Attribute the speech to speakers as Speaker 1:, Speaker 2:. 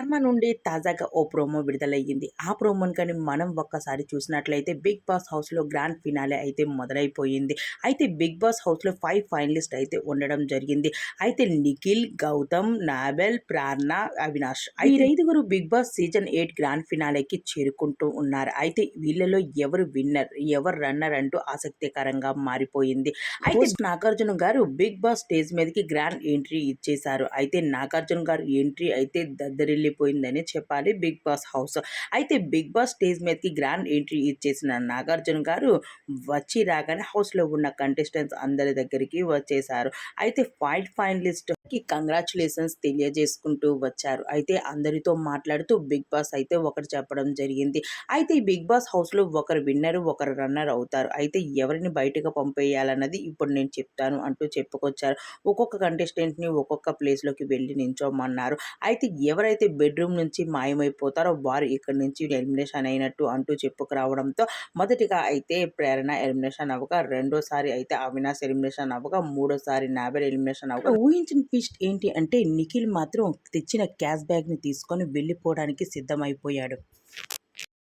Speaker 1: శర్మ నుండి తాజాగా ఓ ప్రోమో విడుదలయ్యింది. ఆ ప్రోమోని కానీ మనం ఒక్కసారి చూసినట్లయితే బిగ్ బాస్ హౌస్లో గ్రాండ్ ఫినాలే అయితే మొదలైపోయింది. అయితే బిగ్ బాస్ హౌస్లో ఫైవ్ ఫైనలిస్ట్ అయితే ఉండడం జరిగింది. అయితే Nikhil Gautham Nabeel ప్రార్ణ Avinash వీరైదుగురు Bigg Boss season eight grand ఫినాలేకి చేరుకుంటూ ఉన్నారు. అయితే వీళ్ళలో ఎవరు విన్నర్ ఎవరు రన్నర్ అంటూ ఆసక్తికరంగా మారిపోయింది. అయితే Nagarjuna garu Bigg Boss stage మీదకి గ్రాండ్ ఎంట్రీ ఇచ్చేశారు. అయితే నాగార్జున గారు ఎంట్రీ అయితే వెళ్ళిపోయిందనే చెప్పాలి బిగ్ బాస్ హౌస్. అయితే బిగ్ బాస్ స్టేజ్ మీదకి గ్రాండ్ ఎంట్రీ ఇచ్చేసిన నాగార్జున గారు వచ్చి రాగానే హౌస్లో ఉన్న కంటెస్టెంట్స్ అందరి దగ్గరికి వచ్చేసారు. అయితే ఫైట్ ఫైనలిస్ట్ ఫైనలిస్ట్కి కంగ్రాచులేషన్స్ తెలియజేసుకుంటూ వచ్చారు. అయితే అందరితో మాట్లాడుతూ బిగ్ బాస్ అయితే ఒకటి చెప్పడం జరిగింది. అయితే ఈ బిగ్ బాస్ హౌస్లో ఒకరు విన్నర్ ఒకరు రన్నర్ అవుతారు. అయితే ఎవరిని బయటకు పంపేయాలన్నది ఇప్పుడు నేను చెప్తాను అంటూ చెప్పుకొచ్చారు. ఒక్కొక్క కంటెస్టెంట్ని ఒక్కొక్క ప్లేస్లోకి వెళ్ళి నించోమన్నారు. అయితే ఎవరైతే బెడ్రూమ్ నుంచి మాయమైపోతారో వారు ఇక్కడి నుంచి ఎలిమినేషన్ అయినట్టు అంటూ చెప్పుకురావడంతో మొదటిగా అయితే ప్రేరణ ఎలిమినేషన్ అవ్వగా రెండోసారి అయితే అవినాష్ ఎలిమినేషన్ అవ్వగా మూడోసారి నాబెల్ ఎలిమినేషన్ అవ్వగా ఊహించిన ట్విస్ట్ ఏంటి అంటే నిఖిల్ మాత్రం తెచ్చిన క్యాష్ బ్యాగ్ని తీసుకొని వెళ్ళిపోవడానికి సిద్ధమైపోయాడు.